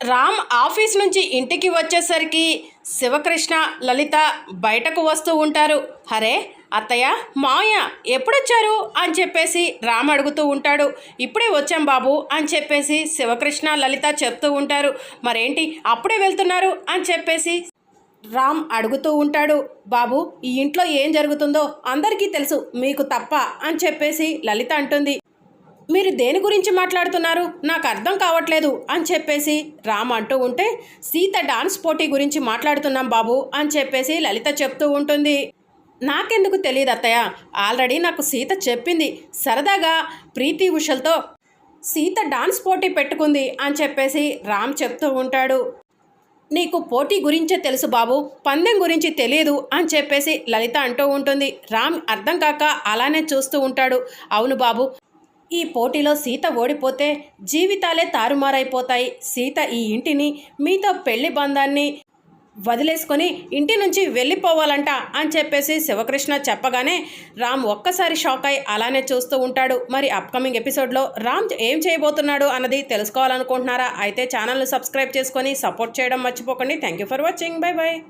Ram office నుంచి ఇంటికి వచ్చేసరికి శివకృష్ణ లలిత బయటకు వస్తూ ఉంటారు. హరే అత్తయ్య మావయ్య ఎప్పుడొచ్చారు? అని చెప్పేసి రామ్ అడుగుతూ ఉంటాడు. ఇప్పుడే వచ్చాం బాబు అని చెప్పేసి శివకృష్ణ లలిత చెప్తూ ఉంటారు. మరేంటి అప్పుడే వెళ్తున్నారు? అని చెప్పేసి రామ్ అడుగుతూ ఉంటాడు. బాబు ఈ ఇంట్లో ఏం జరుగుతుందో అందరికీ తెలుసు మీకు తప్ప అని చెప్పేసి లలిత అంటుంది. మీరు దేని గురించి మాట్లాడుతున్నారు? నాకు అర్థం కావట్లేదు అని చెప్పేసి రామ్ అంటూ ఉంటే సీత డాన్స్ పోటీ గురించి మాట్లాడుతున్నాం బాబు అని చెప్పేసి లలిత చెప్తూ ఉంటుంది. నాకెందుకు తెలియదు అత్తయ్య. ఆల్రెడీ నాకు సీత చెప్పింది. సరదాగా ప్రీతి ఉషల్తో సీత డాన్స్ పోటీ పెట్టుకుంది అని చెప్పేసి రామ్ చెప్తూ ఉంటాడు. నీకు పోటీ గురించే తెలుసు బాబు. పందెం గురించి తెలియదు అని చెప్పేసి లలిత అంటూ ఉంటుంది. రామ్ అర్థం కాక అలానే చూస్తూ ఉంటాడు. అవును బాబు. ఈ పోటీలో సీత ఓడిపోతే జీవితాలే తారుమారైపోతాయి. సీత ఈ ఇంటిని మీతో పెళ్ళి బంధాన్ని వదిలేసుకొని ఇంటి నుంచి వెళ్ళిపోవాలంట అని చెప్పేసి శివకృష్ణ చెప్పగానే రామ్ ఒక్కసారి షాక్ అయి అలానే చూస్తూ ఉంటాడు. మరి అప్కమింగ్ ఎపిసోడ్లో రామ్ ఏం చేయబోతున్నాడు అన్నది తెలుసుకోవాలనుకుంటున్నారా? అయితే ఛానల్ను సబ్స్క్రైబ్ చేసుకొని సపోర్ట్ చేయడం మర్చిపోకండి. Thank you for watching. Bye bye.